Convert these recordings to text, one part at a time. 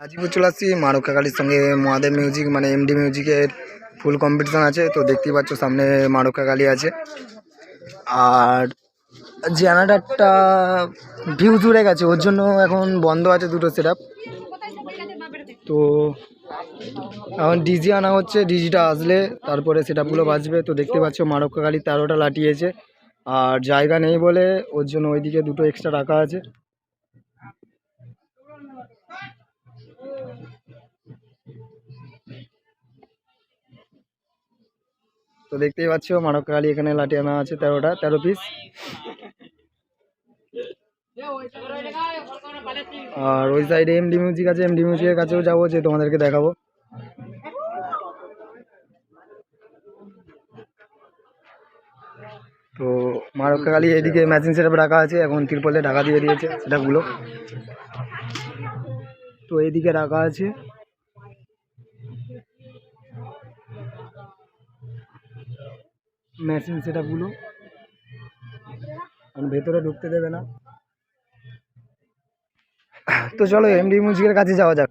গাজীপুর চলে আসছি, মারুকা কালীর সঙ্গে মহাদেব মিউজিক মানে এমডি মিউজিকের ফুল কম্পিটিশন আছে, তো দেখতেই পাচ্ছ সামনে মারুকা কালী আছে। আর জেনারেটারটা ভিউ জুড়ে গেছে, ওর জন্য এখন বন্ধ আছে দুটো সেট তো এখন ডিজি আনা হচ্ছে ডিজিটা আসলে তারপরে সেটআপগুলো বাজবে, তো দেখতে পাচ্ছ মারক্কা কালী তেরোটা লাটিয়েছে আর জায়গা নেই বলে ওর জন্য ওইদিকে দুটো এক্সট্রা রাখা আছে। তো দেখতেই পাচ্ছ কালী এখানে লাঠি আনা আছে তেরোটা, তেরো পিস আর ওই সাইডে এমডি মিউজিক আছে এমডি মিউজিকের কাছেও যাব, যে তোমাদেরকে দেখাবো। তো মারক্কা কালী এদিকে ম্যাচিং সেটআপ রাখা আছে, এখন তিরপলে ঢাকা দিয়ে দিয়েছে সেটআপগুলো তো এদিকে রাখা আছে। ম্যাচিং সেটআপগুলো কারণ ভেতরে ঢুকতে দেবে না। তো চলো এমডি মিউজিকের কাছে যাওয়া যাক।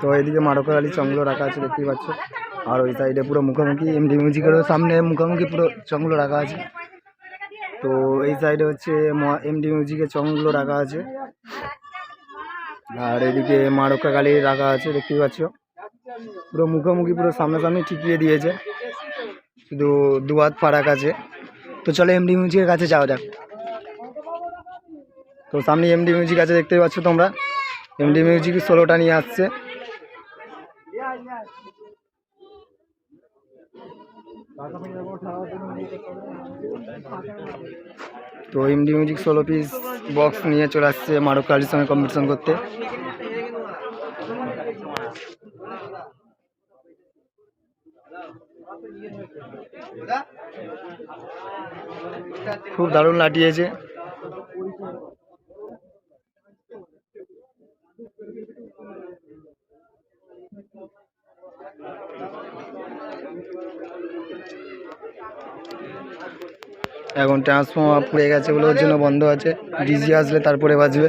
তো এদিকে মারকা আলী চংগুলো রাখা আছে, দেখতেই পাচ্ছ। আর ওই সাইডে পুরো মুখোমুখি এমডি মিউজিকেরও সামনে মুখোমুখি পুরো চংগুলো রাখা আছে। তো এই সাইডে হচ্ছে এমডি মিউজিকের চংগুলো রাখা আছে। আর এদিকে মারক্কা কালী রাখা আছে দেখতেই পাচ্ছ। পুরো মুখোমুখি পুরো সামনাসামনি ঠিকিয়ে দিয়েছে। শুধু দু হাত ফারাক আছে। তো চলো এমডি মিউজিকের কাছে যাওয়া যাক। তো সামনে এমডি মিউজিক আছে দেখতেই পাচ্ছ তোমরা। এমডি মিউজিক ষোলোটা নিয়ে আসছে। তো এমডি মিউজিক ষোলো পিস বক্স নিয়ে চলে আসছে মারুক কালির সঙ্গে কম্পিটিশন করতে। খুব দারুণ লাটিয়েছে এখন ট্রান্সফর্মার পুড়ে গেছে বলে ওর জন্য বন্ধ আছে। ডিজি আসলে তারপরে বাজবে।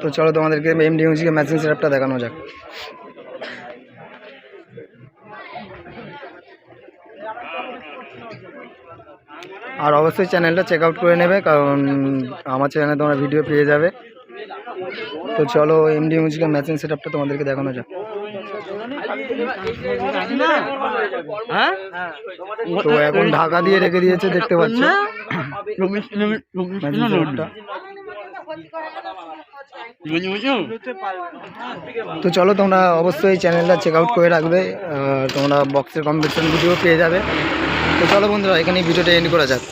তো চলো তোমাদেরকে এমডি মিউজিকের ম্যাচিং সেটআপটা দেখানো যাক। আর অবশ্যই চ্যানেলটা চেক আউট করে নেবে কারণ আমার চ্যানেলে তোমরা ভিডিও পেয়ে যাবে। তো চলো এমডি মিউজিকের ম্যাচিং সেটআপটা তোমাদেরকে দেখানো যাক। তো এখন ঢাকা দিয়ে রেখে দিয়েছে দেখতে পাচ্ছ। তো চলো তোমরা অবশ্যই চ্যানেলটা চেক আউট করে রাখবে তোমরা বক্সের কম্পিটিশন ভিডিও পেয়ে যাবে। তো চলো বন্ধুরা এখানে ভিডিওটা এন্ড করা যাক।